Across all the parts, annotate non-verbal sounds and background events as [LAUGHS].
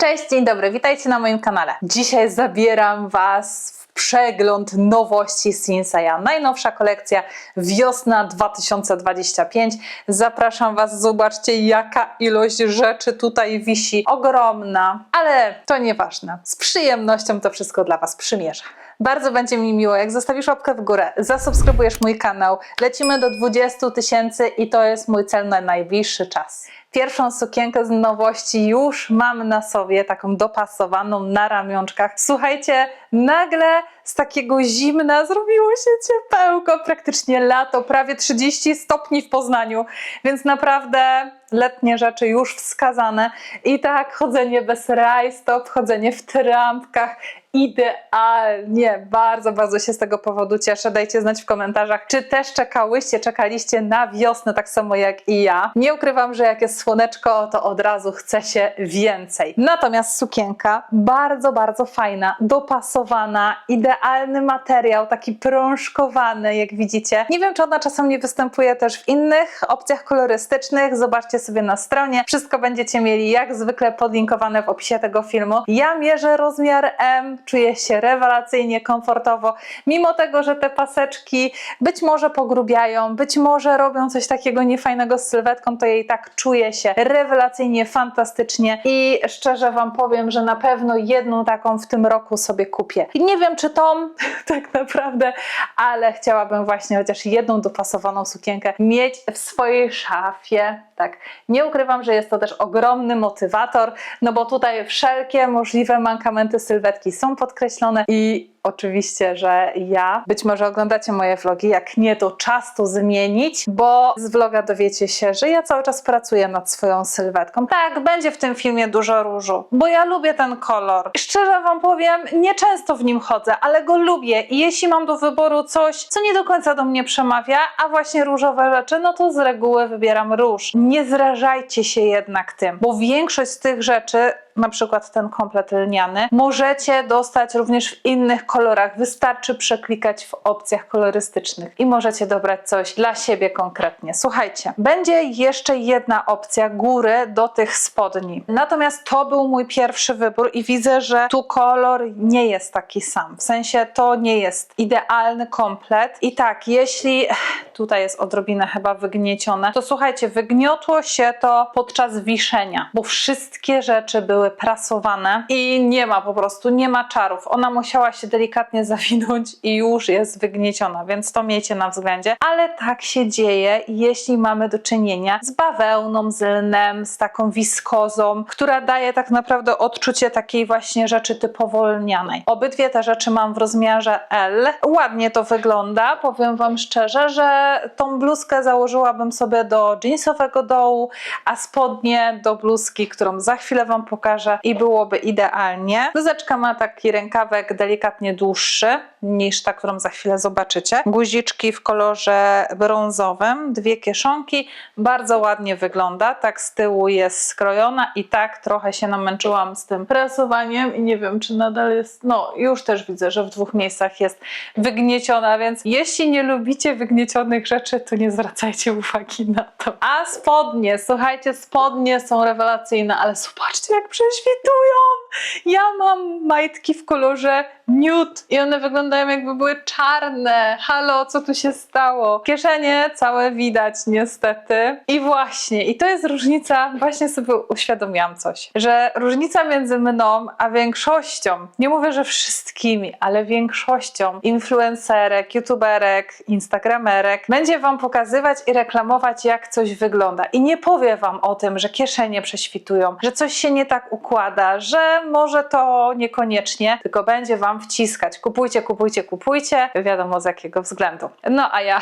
Cześć, dzień dobry, witajcie na moim kanale. Dzisiaj zabieram Was w przegląd nowości Sinseya. Najnowsza kolekcja wiosna 2025. Zapraszam Was, zobaczcie jaka ilość rzeczy tutaj wisi. Ogromna, ale to nieważne. Z przyjemnością to wszystko dla Was przymierzę. Bardzo będzie mi miło, jak zostawisz łapkę w górę, zasubskrybujesz mój kanał. Lecimy do 20 tysięcy i to jest mój cel na najbliższy czas. Pierwszą sukienkę z nowości już mam na sobie, taką dopasowaną na ramionczkach. Słuchajcie, nagle z takiego zimna zrobiło się ciepełko, praktycznie lato, prawie 30 stopni w Poznaniu, więc naprawdę letnie rzeczy już wskazane. I tak chodzenie bez rajstop, chodzenie w trampkach, idealnie. Bardzo, bardzo się z tego powodu cieszę. Dajcie znać w komentarzach, czy też czekałyście, czekaliście na wiosnę tak samo jak i ja. Nie ukrywam, że jak jest słoneczko, to od razu chce się więcej. Natomiast sukienka bardzo, bardzo fajna, dopasowana, idealny materiał, taki prążkowany, jak widzicie. Nie wiem, czy ona czasem nie występuje też w innych opcjach kolorystycznych. Zobaczcie sobie na stronie. Wszystko będziecie mieli jak zwykle podlinkowane w opisie tego filmu. Ja mierzę rozmiar M, czuję się rewelacyjnie, komfortowo, mimo tego, że te paseczki być może pogrubiają, być może robią coś takiego niefajnego z sylwetką, to i tak czuję się rewelacyjnie, fantastycznie i szczerze Wam powiem, że na pewno jedną taką w tym roku sobie kupię. I nie wiem, czy tą [LAUGHS] tak naprawdę, ale chciałabym właśnie chociaż jedną dopasowaną sukienkę mieć w swojej szafie. Tak, nie ukrywam, że jest to też ogromny motywator, no bo tutaj wszelkie możliwe mankamenty sylwetki są podkreślone i oczywiście, że ja, być może oglądacie moje vlogi, jak nie, to czas to zmienić, bo z vloga dowiecie się, że ja cały czas pracuję nad swoją sylwetką. Tak, będzie w tym filmie dużo różu, bo ja lubię ten kolor. Szczerze Wam powiem, nie często w nim chodzę, ale go lubię i jeśli mam do wyboru coś, co nie do końca do mnie przemawia, a właśnie różowe rzeczy, no to z reguły wybieram róż. Nie zrażajcie się jednak tym, bo większość z tych rzeczy na przykład ten komplet lniany, możecie dostać również w innych kolorach. Wystarczy przeklikać w opcjach kolorystycznych i możecie dobrać coś dla siebie konkretnie. Słuchajcie, będzie jeszcze jedna opcja góry do tych spodni. Natomiast to był mój pierwszy wybór i widzę, że tu kolor nie jest taki sam. W sensie to nie jest idealny komplet. I tak, jeśli [SIGHS] tutaj jest odrobinę chyba wygniecione, to słuchajcie, wygniotło się to podczas wiszenia, bo wszystkie rzeczy były prasowane i nie ma po prostu, nie ma czarów. Ona musiała się delikatnie zawinąć i już jest wygnieciona, więc to miejcie na względzie. Ale tak się dzieje, jeśli mamy do czynienia z bawełną, z lnem, z taką wiskozą, która daje tak naprawdę odczucie takiej właśnie rzeczy typowo lnianej. Obydwie te rzeczy mam w rozmiarze L. Ładnie to wygląda, powiem Wam szczerze, że tą bluzkę założyłabym sobie do jeansowego dołu, a spodnie do bluzki, którą za chwilę Wam pokażę i byłoby idealnie. Bluzeczka ma taki rękawek delikatnie dłuższy niż ta, którą za chwilę zobaczycie. Guziczki w kolorze brązowym, dwie kieszonki, bardzo ładnie wygląda, tak z tyłu jest skrojona i tak trochę się namęczyłam z tym prasowaniem i nie wiem, czy nadal jest, no już też widzę, że w dwóch miejscach jest wygnieciona, więc jeśli nie lubicie wygniecionych rzeczy, to nie zwracajcie uwagi na to. A spodnie, słuchajcie, spodnie są rewelacyjne, ale zobaczcie jak prześwitują! Ja mam majtki w kolorze nude i one wyglądają jakby były czarne. Halo, co tu się stało? Kieszenie całe widać niestety. I właśnie, i to jest różnica, właśnie sobie uświadomiłam coś, że różnica między mną a większością, nie mówię, że wszystkimi, ale większością influencerek, youtuberek, instagramerek będzie wam pokazywać i reklamować jak coś wygląda. I nie powie wam o tym, że kieszenie prześwitują, że coś się nie tak układa, że może to niekoniecznie, tylko będzie wam wciskać. Kupujcie, kupujcie, kupujcie. Wiadomo z jakiego względu. No a ja,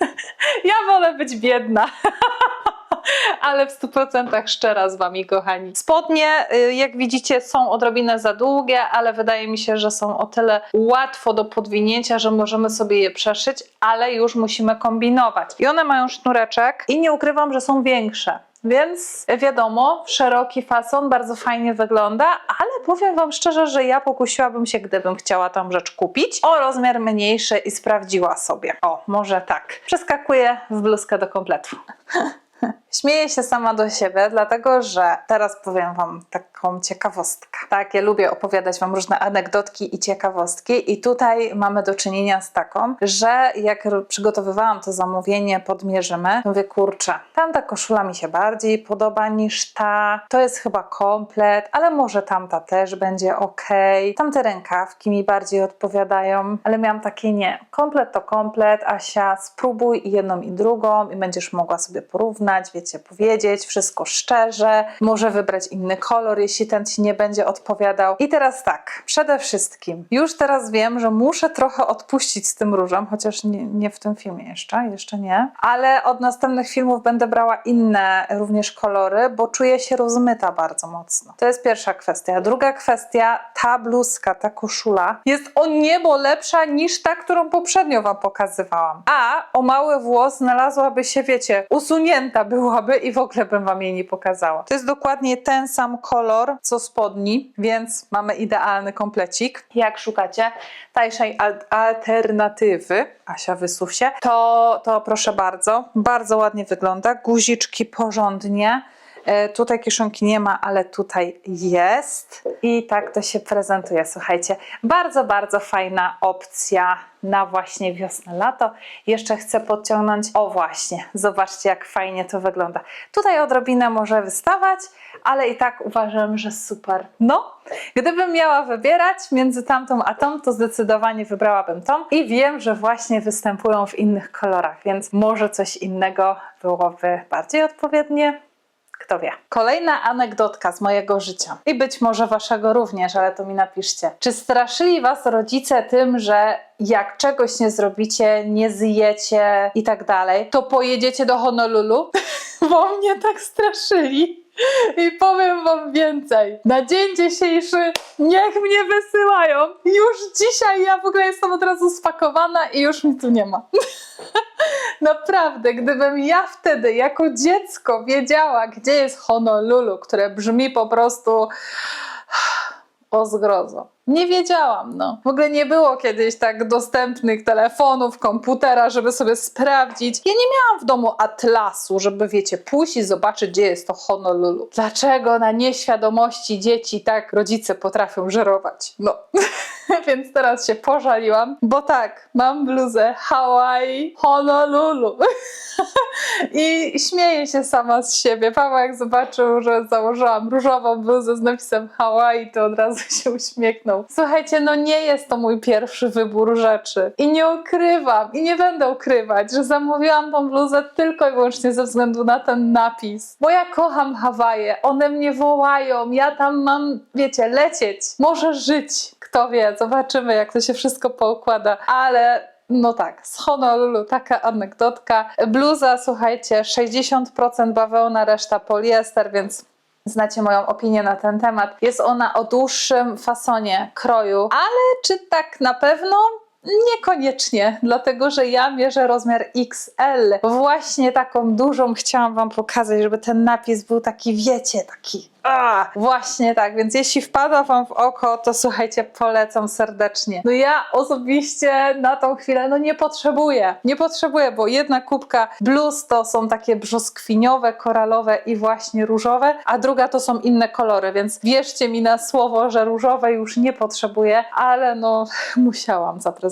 [LAUGHS] ja wolę być biedna. [LAUGHS] ale w 100% szczera z Wami, kochani. Spodnie, y, jak widzicie, są odrobinę za długie, ale wydaje mi się, że są o tyle łatwo do podwinięcia, że możemy sobie je przeszyć, ale już musimy kombinować. I one mają sznureczek i nie ukrywam, że są większe. Więc wiadomo, szeroki fason bardzo fajnie wygląda, ale powiem Wam szczerze, że ja pokusiłabym się, gdybym chciała tą rzecz kupić, o rozmiar mniejszy i sprawdziła sobie. O, może tak. Przeskakuję w bluzkę do kompletu. [LAUGHS] [LAUGHS] Śmieję się sama do siebie, dlatego że teraz powiem Wam taką ciekawostkę. Tak, ja lubię opowiadać Wam różne anegdotki i ciekawostki, i tutaj mamy do czynienia z taką, że jak przygotowywałam to zamówienie, podmierzymy, mówię, kurczę, tamta koszula mi się bardziej podoba niż ta, to jest chyba komplet, ale może tamta też będzie ok. Tamte rękawki mi bardziej odpowiadają, ale miałam takie nie. Komplet to komplet, Asia, spróbuj i jedną i drugą i będziesz mogła sobie porównać, wiecie, powiedzieć wszystko szczerze, może wybrać inny kolor, jeśli ten ci nie będzie odpowiadał. I teraz tak, przede wszystkim, już teraz wiem, że muszę trochę odpuścić z tym różem, chociaż nie, nie w tym filmie jeszcze, jeszcze nie, ale od następnych filmów będę brała inne również kolory, bo czuję się rozmyta bardzo mocno. To jest pierwsza kwestia. Druga kwestia, ta bluzka, ta koszula jest o niebo lepsza niż ta, którą poprzednio Wam pokazywałam. A o mały włos znalazłaby się, wiecie, usunięta byłaby i w ogóle bym Wam jej nie pokazała. To jest dokładnie ten sam kolor, co spodni, więc mamy idealny komplecik. Jak szukacie tańszej al- alternatywy, Asia wysuw się, to, to proszę bardzo, bardzo ładnie wygląda, guziczki porządnie. E, Tutaj kieszonki nie ma, ale tutaj jest. I tak to się prezentuje. Słuchajcie, bardzo, bardzo fajna opcja na właśnie wiosnę, lato. Jeszcze chcę podciągnąć, o właśnie, zobaczcie jak fajnie to wygląda. Tutaj odrobinę może wystawać, ale i tak uważam, że super. No, gdybym miała wybierać między tamtą a tą, to zdecydowanie wybrałabym tą. I wiem, że właśnie występują w innych kolorach, więc może coś innego byłoby bardziej odpowiednie. Kto wie. Kolejna anegdotka z mojego życia. I być może waszego również, ale to mi napiszcie. Czy straszyli was rodzice tym, że jak czegoś nie zrobicie, nie zjecie i tak dalej, to pojedziecie do Honolulu? [LAUGHS] Bo mnie tak straszyli. I powiem wam więcej. Na dzień dzisiejszy niech mnie wysyłają. Już dzisiaj ja w ogóle jestem od razu spakowana i już mi tu nie ma. [LAUGHS] Naprawdę, gdybym ja wtedy jako dziecko wiedziała, gdzie jest Honolulu, które brzmi po prostu [SIGHS] o zgrozo. Nie wiedziałam, no. W ogóle nie było kiedyś tak dostępnych telefonów, komputera, żeby sobie sprawdzić. Ja nie miałam w domu atlasu, żeby, wiecie, pójść i zobaczyć, gdzie jest to Honolulu. Dlaczego na nieświadomości dzieci tak rodzice potrafią żerować? No. [LAUGHS] Więc teraz się pożaliłam, bo tak, mam bluzę Hawaii Honolulu. [LAUGHS] I śmieję się sama z siebie. Paweł jak zobaczył, że założyłam różową bluzę z napisem Hawaii, to od razu [LAUGHS] się uśmiechnął. Słuchajcie, no nie jest to mój pierwszy wybór rzeczy. I nie ukrywam, i nie będę ukrywać, że zamówiłam tą bluzę tylko i wyłącznie ze względu na ten napis. Bo ja kocham Hawaje, one mnie wołają, ja tam mam, wiecie, lecieć, może żyć. Kto wie, zobaczymy jak to się wszystko poukłada, ale no tak, z Honolulu taka anegdotka. Bluza, słuchajcie, 60% bawełna, reszta poliester, więc znacie moją opinię na ten temat. Jest ona o dłuższym fasonie kroju, ale czy tak na pewno? Niekoniecznie, dlatego że ja mierzę rozmiar XL. Właśnie taką dużą chciałam Wam pokazać, żeby ten napis był taki, wiecie, taki. A, właśnie tak, więc jeśli wpada Wam w oko, to słuchajcie, polecam serdecznie. No ja osobiście na tą chwilę no nie potrzebuję. Nie potrzebuję, bo jedna kubka bluz to są takie brzoskwiniowe, koralowe i właśnie różowe, a druga to są inne kolory, więc wierzcie mi na słowo, że różowe już nie potrzebuję, ale no [LAUGHS] musiałam zaprezentować.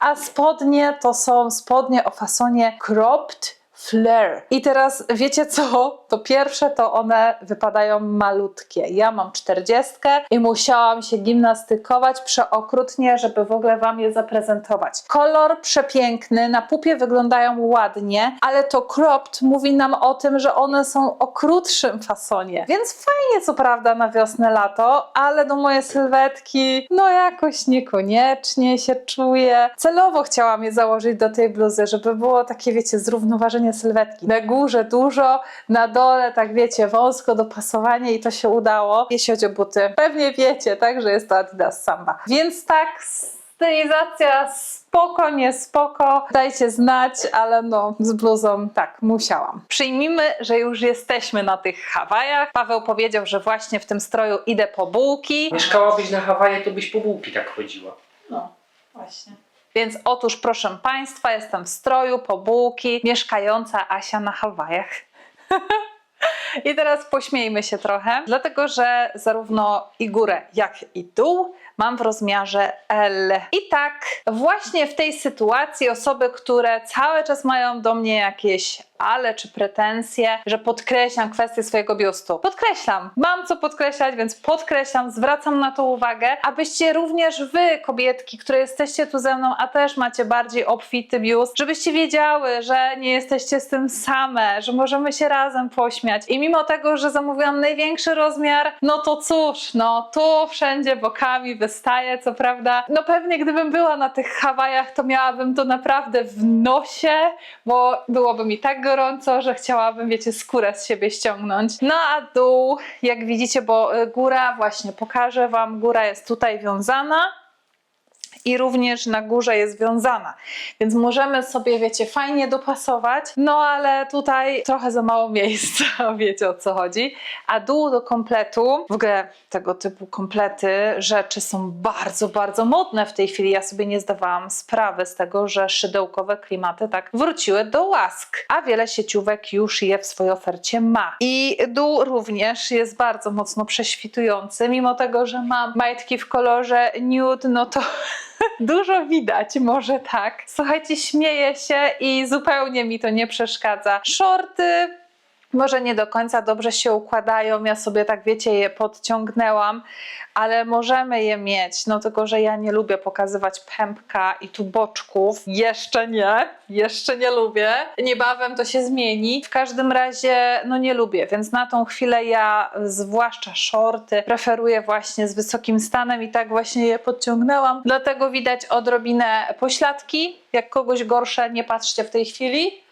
A spodnie to są spodnie o fasonie cropped Flare. I teraz wiecie co? To pierwsze to one wypadają malutkie. Ja mam czterdziestkę i musiałam się gimnastykować przeokrutnie, żeby w ogóle Wam je zaprezentować. Kolor przepiękny, na pupie wyglądają ładnie, ale to cropped mówi nam o tym, że one są o krótszym fasonie. Więc fajnie co prawda na wiosnę, lato, ale do moje sylwetki no jakoś niekoniecznie się czuję. Celowo chciałam je założyć do tej bluzy, żeby było takie wiecie zrównoważenie sylwetki. Na górze dużo, na dole tak wiecie wąsko dopasowanie i to się udało. Jeśli chodzi o buty, pewnie wiecie, tak, że jest to Adidas Samba. Więc tak stylizacja spoko, nie spoko, dajcie znać, ale no z bluzą tak, musiałam. Przyjmijmy, że już jesteśmy na tych Hawajach. Paweł powiedział, że właśnie w tym stroju idę po bułki. Mieszkałabyś na Hawaje, to byś po bułki tak chodziła. No, właśnie. Więc otóż, proszę Państwa, jestem w stroju po bułki, mieszkająca Asia na Hawajach. [LAUGHS] I teraz pośmiejmy się trochę, dlatego że zarówno i górę, jak i dół mam w rozmiarze L. I tak, właśnie w tej sytuacji osoby, które cały czas mają do mnie jakieś ale czy pretensje, że podkreślam kwestię swojego biustu. Podkreślam, mam co podkreślać, więc podkreślam, zwracam na to uwagę, abyście również wy, kobietki, które jesteście tu ze mną, a też macie bardziej obfity biust, żebyście wiedziały, że nie jesteście z tym same, że możemy się razem pośmiać. I mimo tego, że zamówiłam największy rozmiar, no to cóż, no tu wszędzie bokami wystaje, co prawda. No pewnie gdybym była na tych Hawajach, to miałabym to naprawdę w nosie, bo byłoby mi tak gorąco, że chciałabym, wiecie, skórę z siebie ściągnąć. No a dół, jak widzicie, bo y, góra, właśnie pokażę Wam, góra jest tutaj wiązana i również na górze jest wiązana. Więc możemy sobie, wiecie, fajnie dopasować, no ale tutaj trochę za mało miejsca, [LAUGHS] wiecie o co chodzi. A dół do kompletu, w ogóle tego typu komplety, rzeczy są bardzo, bardzo modne w tej chwili. Ja sobie nie zdawałam sprawy z tego, że szydełkowe klimaty tak wróciły do łask, a wiele sieciówek już je w swojej ofercie ma. I dół również jest bardzo mocno prześwitujący, mimo tego, że mam majtki w kolorze nude, no to [LAUGHS] dużo widać, może tak. Słuchajcie, śmieję się i zupełnie mi to nie przeszkadza. Shorty może nie do końca dobrze się układają, ja sobie tak wiecie je podciągnęłam, ale możemy je mieć, no tylko, że ja nie lubię pokazywać pępka i tu boczków, jeszcze nie, jeszcze nie lubię, niebawem to się zmieni, w każdym razie no nie lubię, więc na tą chwilę ja zwłaszcza shorty preferuję właśnie z wysokim stanem i tak właśnie je podciągnęłam, dlatego widać odrobinę pośladki, jak kogoś gorsze nie patrzcie w tej chwili,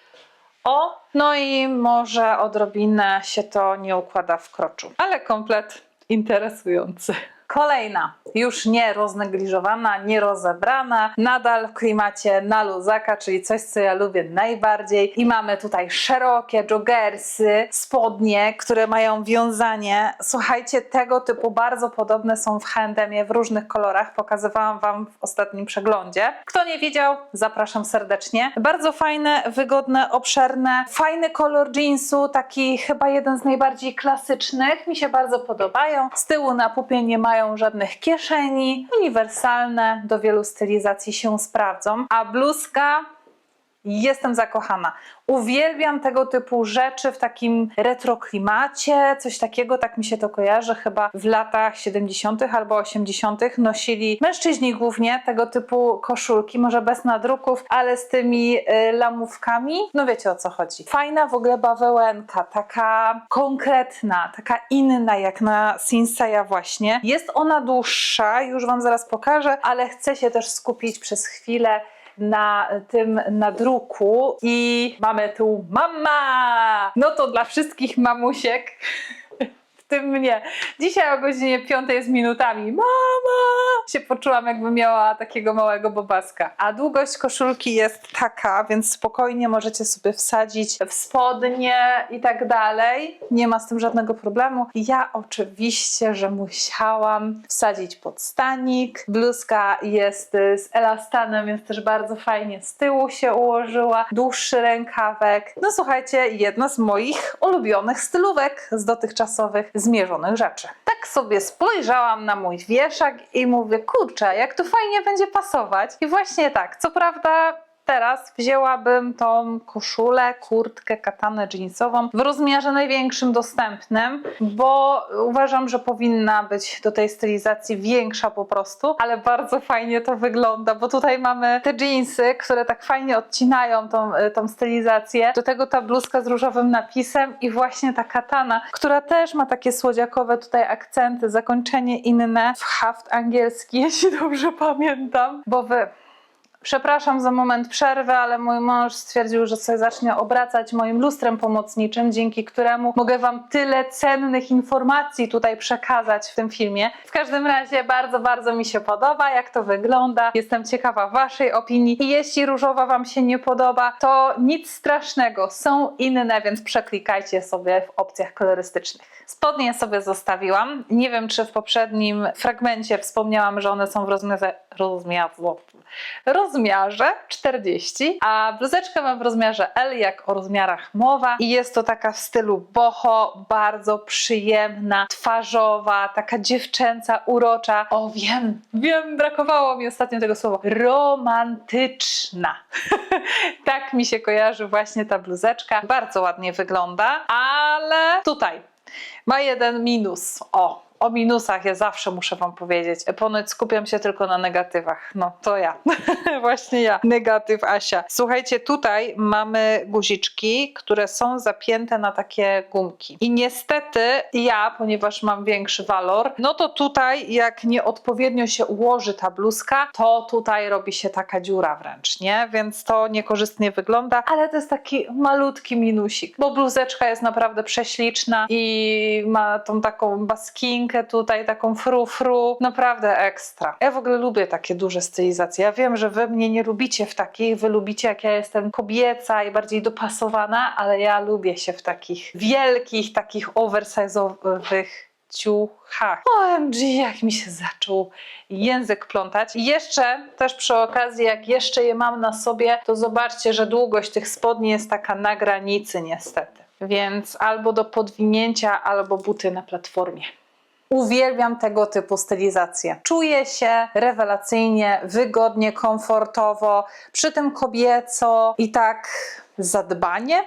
o, no i może odrobinę się to nie układa w kroczu, ale komplet interesujący. Kolejna, już nie roznegliżowana, nie rozebrana, nadal w klimacie na luzaka, czyli coś, co ja lubię najbardziej. I mamy tutaj szerokie joggersy, spodnie, które mają wiązanie. Słuchajcie, tego typu bardzo podobne są w H&M w różnych kolorach. Pokazywałam Wam w ostatnim przeglądzie. Kto nie widział, zapraszam serdecznie. Bardzo fajne, wygodne, obszerne, fajny kolor jeansu, taki chyba jeden z najbardziej klasycznych. Mi się bardzo podobają. Z tyłu na pupie nie mają żadnych kieszeni, uniwersalne, do wielu stylizacji się sprawdzą. A bluzka Jestem zakochana. Uwielbiam tego typu rzeczy w takim retro klimacie, coś takiego, tak mi się to kojarzy. Chyba w latach 70. albo 80. nosili mężczyźni głównie tego typu koszulki, może bez nadruków, ale z tymi y, lamówkami. No wiecie o co chodzi. Fajna w ogóle bawełenka, taka konkretna, taka inna jak na Sinseya właśnie. Jest ona dłuższa, już Wam zaraz pokażę, ale chcę się też skupić przez chwilę na tym nadruku i mamy tu mama! No to dla wszystkich mamusiek, w tym mnie. Dzisiaj o godzinie 5 z minutami mama! Się poczułam jakbym miała takiego małego bobaska. A długość koszulki jest taka, więc spokojnie możecie sobie wsadzić w spodnie i tak dalej. Nie ma z tym żadnego problemu. Ja oczywiście, że musiałam wsadzić podstanik. Bluzka jest y, z elastanem, więc też bardzo fajnie z tyłu się ułożyła. Dłuższy rękawek. No słuchajcie, jedna z moich ulubionych stylówek z dotychczasowych zmierzonych rzeczy. Tak sobie spojrzałam na mój wieszak i mówię, kurczę, jak to fajnie będzie pasować. I właśnie tak, co prawda teraz wzięłabym tą koszulę, kurtkę, katanę jeansową w rozmiarze największym dostępnym, bo uważam, że powinna być do tej stylizacji większa po prostu, ale bardzo fajnie to wygląda, bo tutaj mamy te jeansy, które tak fajnie odcinają tą, tą stylizację. Do tego ta bluzka z różowym napisem i właśnie ta katana, która też ma takie słodziakowe tutaj akcenty, zakończenie inne w haft angielski, [LAUGHS] jeśli dobrze pamiętam, bo wy Przepraszam za moment przerwy, ale mój mąż stwierdził, że sobie zacznie obracać moim lustrem pomocniczym, dzięki któremu mogę Wam tyle cennych informacji tutaj przekazać w tym filmie. W każdym razie bardzo, bardzo mi się podoba, jak to wygląda. Jestem ciekawa Waszej opinii i jeśli różowa Wam się nie podoba, to nic strasznego, są inne, więc przeklikajcie sobie w opcjach kolorystycznych. Spodnie sobie zostawiłam. Nie wiem, czy w poprzednim fragmencie wspomniałam, że one są w rozmiarze, rozmiarze, rozmiarze 40, a bluzeczkę mam w rozmiarze L, jak o rozmiarach mowa. I jest to taka w stylu boho, bardzo przyjemna, twarzowa, taka dziewczęca, urocza. O, wiem, wiem, brakowało mi ostatnio tego słowa. Romantyczna. [LAUGHS] tak mi się kojarzy właśnie ta bluzeczka. Bardzo ładnie wygląda, ale tutaj ma jeden minus. O, o minusach ja zawsze muszę Wam powiedzieć. Ponoć skupiam się tylko na negatywach. No, to ja. [LAUGHS] Właśnie ja. Negatyw Asia. Słuchajcie, tutaj mamy guziczki, które są zapięte na takie gumki. I niestety ja, ponieważ mam większy walor, no to tutaj jak nieodpowiednio się ułoży ta bluzka, to tutaj robi się taka dziura wręcz, nie? Więc to niekorzystnie wygląda, ale to jest taki malutki minusik, bo bluzeczka jest naprawdę prześliczna i ma tą taką tutaj, taką fru-fru, naprawdę ekstra. Ja w ogóle lubię takie duże stylizacje. Ja wiem, że wy mnie nie lubicie w takich, wy lubicie jak ja jestem kobieca i bardziej dopasowana, ale ja lubię się w takich wielkich, takich oversize'owych ciuchach. OMG, jak mi się zaczął język plątać. I jeszcze też przy okazji, jak jeszcze je mam na sobie, to zobaczcie, że długość tych spodni jest taka na granicy niestety. Więc albo do podwinięcia, albo buty na platformie. Uwielbiam tego typu stylizacje. Czuję się rewelacyjnie, wygodnie, komfortowo, przy tym kobieco i tak zadbanie.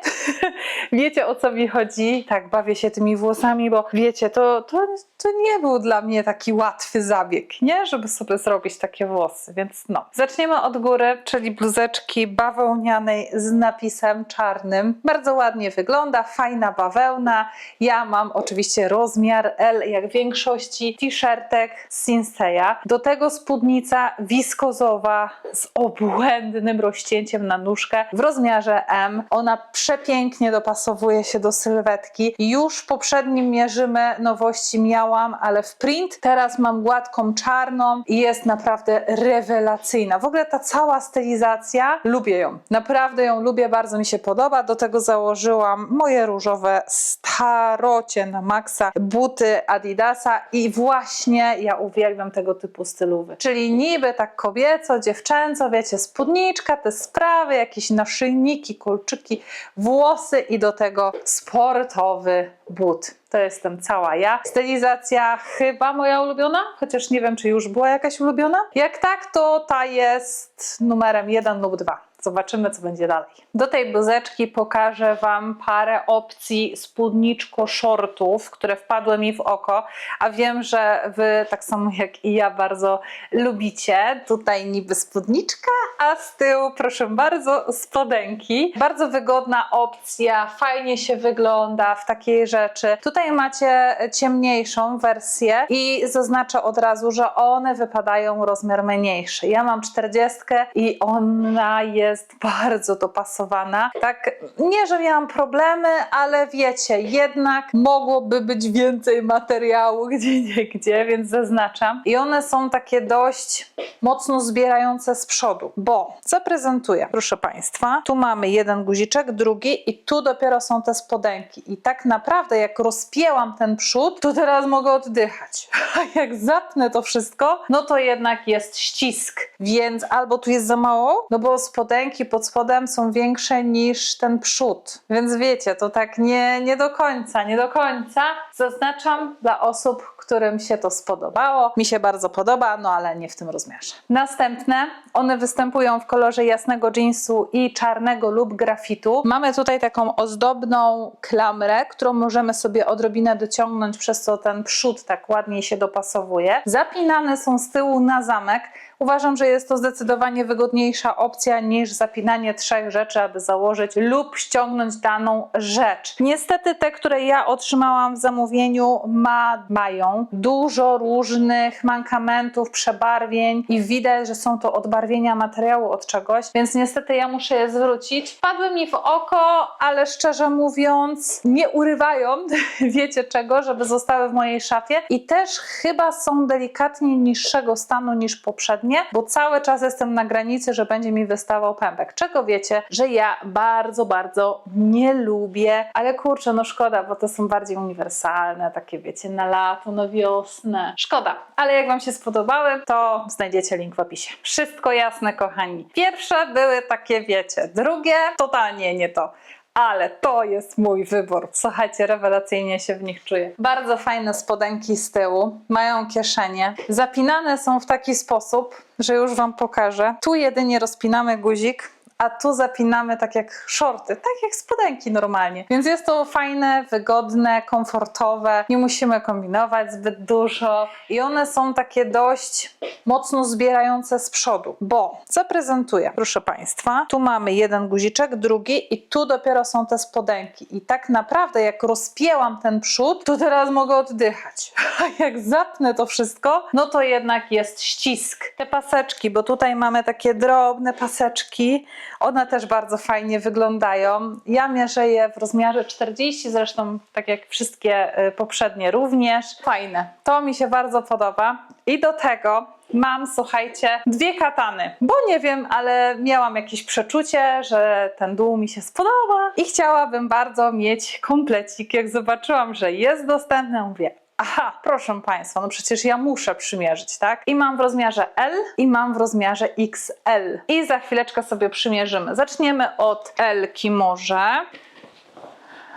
[LAUGHS] wiecie o co mi chodzi? Tak, bawię się tymi włosami, bo wiecie, to, to, to nie był dla mnie taki łatwy zabieg, nie? Żeby sobie zrobić takie włosy, więc no. Zaczniemy od góry, czyli bluzeczki bawełnianej z napisem czarnym. Bardzo ładnie wygląda, fajna bawełna. Ja mam oczywiście rozmiar L, jak większości t-shirtek z Sinseya. Do tego spódnica wiskozowa z obłędnym rozcięciem na nóżkę w rozmiarze M. Ona przepięknie dopasowuje się do sylwetki. Już w poprzednim mierzymy nowości miałam, ale w print. Teraz mam gładką czarną i jest naprawdę rewelacyjna. W ogóle ta cała stylizacja, lubię ją. Naprawdę ją lubię, bardzo mi się podoba. Do tego założyłam moje różowe starocie na maksa buty Adidasa i właśnie ja uwielbiam tego typu stylowy. Czyli niby tak kobieco, dziewczęco, wiecie, spódniczka, te sprawy, jakieś naszyjniki, kolczyki, włosy i do tego sportowy but. To jestem cała ja. Stylizacja chyba moja ulubiona, chociaż nie wiem, czy już była jakaś ulubiona. Jak tak, to ta jest numerem jeden lub dwa. Zobaczymy, co będzie dalej. Do tej bluzeczki pokażę Wam parę opcji spódniczko-shortów, które wpadły mi w oko, a wiem, że Wy tak samo jak i ja bardzo lubicie. Tutaj niby spódniczka, a z tyłu proszę bardzo spodenki. Bardzo wygodna opcja, fajnie się wygląda w takiej rzeczy. Tutaj macie ciemniejszą wersję i zaznaczę od razu, że one wypadają rozmiar mniejszy. Ja mam 40 i ona jest bardzo dopasowana. Tak, nie, że miałam problemy, ale wiecie, jednak mogłoby być więcej materiału [LAUGHS] gdzie nie gdzie, więc zaznaczam. I one są takie dość mocno zbierające z przodu, bo zaprezentuję, proszę Państwa, tu mamy jeden guziczek, drugi i tu dopiero są te spodenki. I tak naprawdę jak rozpięłam ten przód, to teraz mogę oddychać. [LAUGHS] A jak zapnę to wszystko, no to jednak jest ścisk. Więc albo tu jest za mało, no bo spodenki pod spodem są większe niż ten przód. Więc wiecie, to tak nie, nie do końca, nie do końca. Zaznaczam dla osób, którym się to spodobało. Mi się bardzo podoba, no ale nie w tym rozmiarze. Następne, one występują w kolorze jasnego jeansu i czarnego lub grafitu. Mamy tutaj taką ozdobną klamrę, którą możemy sobie odrobinę dociągnąć, przez co ten przód tak ładniej się dopasowuje. Zapinane są z tyłu na zamek. Uważam, że jest to zdecydowanie wygodniejsza opcja niż zapinanie trzech rzeczy, aby założyć lub ściągnąć daną rzecz. Niestety te, które ja otrzymałam w zamówieniu ma, mają dużo różnych mankamentów, przebarwień i widać, że są to odbarwienia materiału od czegoś, więc niestety ja muszę je zwrócić. Wpadły mi w oko, ale szczerze mówiąc nie urywają, [LAUGHS] wiecie czego, żeby zostały w mojej szafie i też chyba są delikatnie niższego stanu niż poprzednie, bo cały czas jestem na granicy, że będzie mi wystawał pępek. Czego wiecie, że ja bardzo, bardzo nie lubię, ale kurczę, no szkoda, bo to są bardziej uniwersalne, takie wiecie, na lato, na wiosnę. Szkoda, ale jak Wam się spodobały, to znajdziecie link w opisie. Wszystko jasne, kochani. Pierwsze były takie, wiecie, drugie totalnie nie to ale to jest mój wybór. Słuchajcie, rewelacyjnie się w nich czuję. Bardzo fajne spodenki z tyłu, mają kieszenie. Zapinane są w taki sposób, że już Wam pokażę. Tu jedynie rozpinamy guzik, a tu zapinamy tak jak shorty, tak jak spodenki normalnie. Więc jest to fajne, wygodne, komfortowe. Nie musimy kombinować zbyt dużo i one są takie dość mocno zbierające z przodu, bo zaprezentuję, proszę Państwa, tu mamy jeden guziczek, drugi i tu dopiero są te spodenki. I tak naprawdę jak rozpięłam ten przód, to teraz mogę oddychać. [LAUGHS] A jak zapnę to wszystko, no to jednak jest ścisk. Te paseczki, bo tutaj mamy takie drobne paseczki, one też bardzo fajnie wyglądają. Ja mierzę je w rozmiarze 40, zresztą tak jak wszystkie y, poprzednie również. Fajne. To mi się bardzo podoba. I do tego mam, słuchajcie, dwie katany, bo nie wiem, ale miałam jakieś przeczucie, że ten dół mi się spodoba i chciałabym bardzo mieć komplecik. Jak zobaczyłam, że jest dostępny, mówię, Aha, proszę Państwa, no przecież ja muszę przymierzyć, tak? I mam w rozmiarze L i mam w rozmiarze XL. I za chwileczkę sobie przymierzymy. Zaczniemy od L-ki może.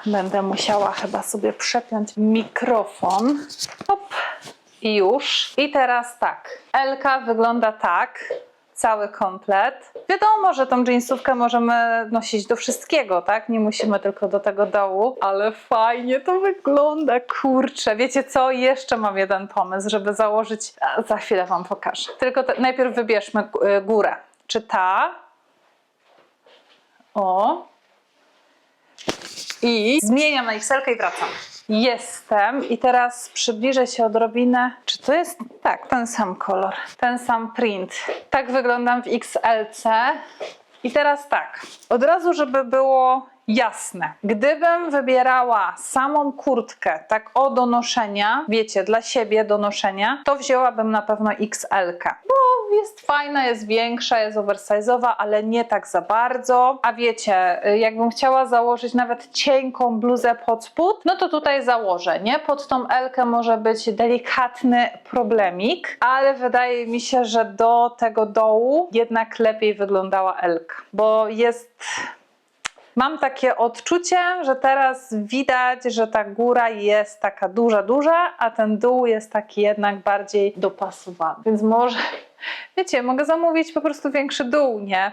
Będę musiała chyba sobie przepiąć mikrofon. Hop. I już. I teraz tak. Elka wygląda tak. Cały komplet. Wiadomo, że tą jeansówkę możemy nosić do wszystkiego, tak? Nie musimy tylko do tego dołu, ale fajnie to wygląda, kurczę. Wiecie co? Jeszcze mam jeden pomysł, żeby założyć. Za chwilę Wam pokażę. Tylko te, najpierw wybierzmy y, górę. Czy ta? O. I zmieniam na XL i wracam. Jestem i teraz przybliżę się odrobinę. Czy to jest tak, ten sam kolor, ten sam print. Tak wyglądam w XLC. I teraz tak, od razu, żeby było jasne. Gdybym wybierała samą kurtkę, tak o do noszenia, wiecie, dla siebie do noszenia, to wzięłabym na pewno XL, bo jest fajna, jest większa, jest oversize'owa, ale nie tak za bardzo. A wiecie, jakbym chciała założyć nawet cienką bluzę pod spód, no to tutaj założę, nie? Pod tą Elkę może być delikatny problemik, ale wydaje mi się, że do tego dołu jednak lepiej wyglądała Elka, bo jest Mam takie odczucie, że teraz widać, że ta góra jest taka duża, duża, a ten dół jest taki jednak bardziej dopasowany. Więc może, wiecie, mogę zamówić po prostu większy dół, nie?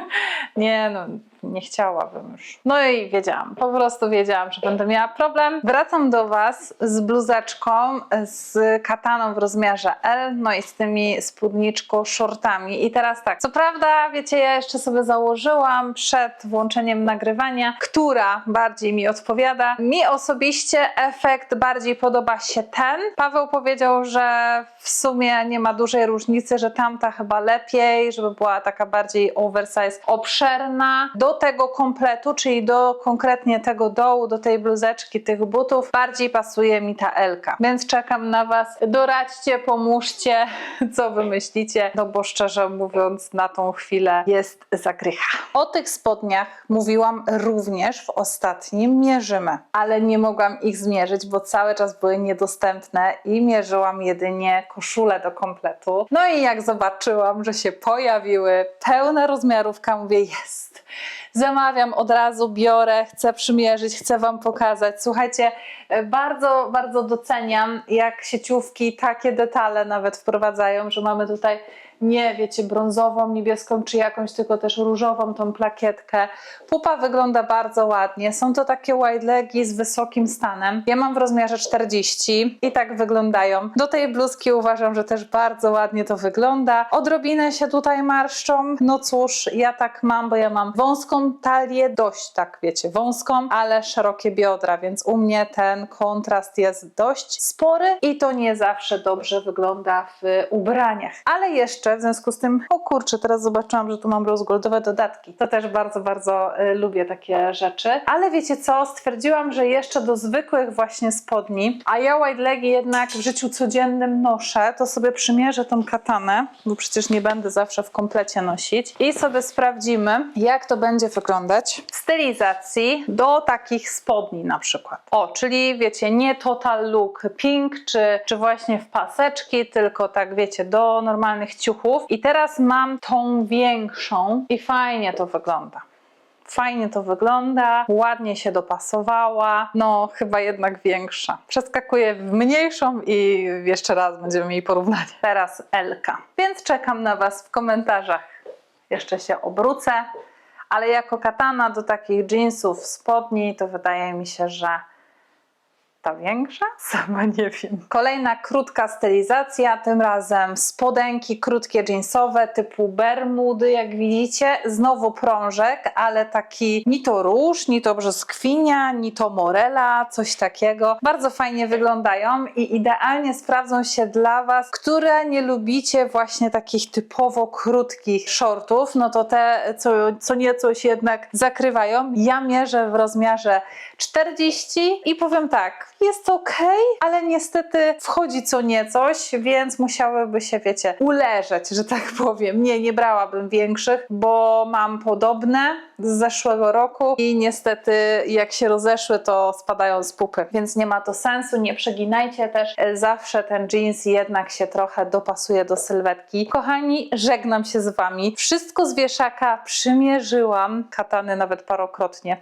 [LAUGHS] nie, no, nie chciałabym już. No i wiedziałam, po prostu wiedziałam, że będę miała problem. Wracam do Was z bluzeczką, z kataną w rozmiarze L, no i z tymi spódniczką, shortami. I teraz tak, co prawda, wiecie, ja jeszcze sobie założyłam przed włączeniem nagrywania, która bardziej mi odpowiada. Mi osobiście efekt bardziej podoba się ten. Paweł powiedział, że w sumie nie ma dużej różnicy, że tamta chyba lepiej, żeby była taka bardziej oversize, obszerna. Do tego kompletu, czyli do konkretnie tego dołu, do tej bluzeczki, tych butów, bardziej pasuje mi ta Elka. Więc czekam na Was. Doradźcie, pomóżcie, co wy myślicie, no bo szczerze mówiąc, na tą chwilę jest zagrycha. O tych spodniach mówiłam również w ostatnim mierzymy, ale nie mogłam ich zmierzyć, bo cały czas były niedostępne i mierzyłam jedynie koszulę do kompletu. No i jak zobaczyłam, że się pojawiły pełna rozmiarówka, mówię jest. Zamawiam od razu, biorę, chcę przymierzyć, chcę Wam pokazać. Słuchajcie, e, bardzo, bardzo doceniam, jak sieciówki takie detale nawet wprowadzają, że mamy tutaj nie, wiecie, brązową, niebieską czy jakąś, tylko też różową tą plakietkę. Pupa wygląda bardzo ładnie. Są to takie wide legi z wysokim stanem. Ja mam w rozmiarze 40 i tak wyglądają. Do tej bluzki uważam, że też bardzo ładnie to wygląda. Odrobinę się tutaj marszczą. No cóż, ja tak mam, bo ja mam wąską talię, dość tak, wiecie, wąską, ale szerokie biodra, więc u mnie ten kontrast jest dość spory i to nie zawsze dobrze wygląda w ubraniach. Ale jeszcze jeszcze, w związku z tym, o kurczę, teraz zobaczyłam, że tu mam rose goldowe dodatki. To też bardzo, bardzo y, lubię takie rzeczy. Ale wiecie co, stwierdziłam, że jeszcze do zwykłych właśnie spodni, a ja white legi jednak w życiu codziennym noszę, to sobie przymierzę tą katanę, bo przecież nie będę zawsze w komplecie nosić i sobie sprawdzimy, jak to będzie wyglądać w stylizacji do takich spodni na przykład. O, czyli wiecie, nie total look pink, czy, czy właśnie w paseczki, tylko tak wiecie, do normalnych ciuchów. I teraz mam tą większą i fajnie to wygląda. Fajnie to wygląda, ładnie się dopasowała, no chyba jednak większa. Przeskakuję w mniejszą i jeszcze raz będziemy mieli porównanie. Teraz Elka. Więc czekam na Was w komentarzach. Jeszcze się obrócę, ale jako katana do takich jeansów, spodni, to wydaje mi się, że ta większa? [LAUGHS] Sama nie wiem. Kolejna krótka stylizacja, tym razem spodenki krótkie jeansowe typu bermudy, jak widzicie. Znowu prążek, ale taki ni to róż, ni to brzoskwinia, ni to morela, coś takiego. Bardzo fajnie wyglądają i idealnie sprawdzą się dla Was, które nie lubicie właśnie takich typowo krótkich shortów, no to te co, co nieco się jednak zakrywają. Ja mierzę w rozmiarze 40 i powiem tak, jest ok, ale niestety wchodzi co niecoś, więc musiałyby się, wiecie, uleżeć, że tak [LAUGHS] powiem. Nie, nie brałabym większych, bo mam podobne z zeszłego roku i niestety jak się rozeszły, to spadają z pupy, więc nie ma to sensu. Nie przeginajcie też. Zawsze ten jeans jednak się trochę dopasuje do sylwetki. Kochani, żegnam się z Wami. Wszystko z wieszaka przymierzyłam, katany nawet parokrotnie.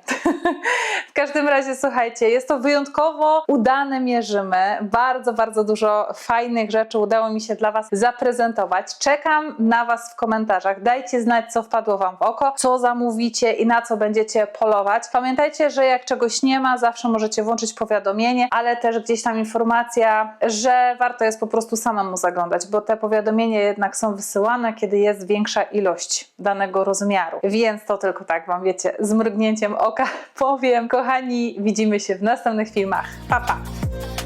[LAUGHS] w każdym razie, słuchajcie, jest to wyjątkowo udane mierzymy. Bardzo, bardzo dużo fajnych rzeczy udało mi się dla Was zaprezentować. Czekam na Was w komentarzach. Dajcie znać, co wpadło Wam w oko, co zamówicie i na co będziecie polować. Pamiętajcie, że jak czegoś nie ma, zawsze możecie włączyć powiadomienie, ale też gdzieś tam informacja, że warto jest po prostu samemu zaglądać, bo te powiadomienia jednak są wysyłane, kiedy jest większa ilość danego rozmiaru. Więc to tylko tak Wam wiecie, z mrugnięciem oka [LAUGHS] powiem. Kochani, widzimy się w następnych filmach. Pa! ha.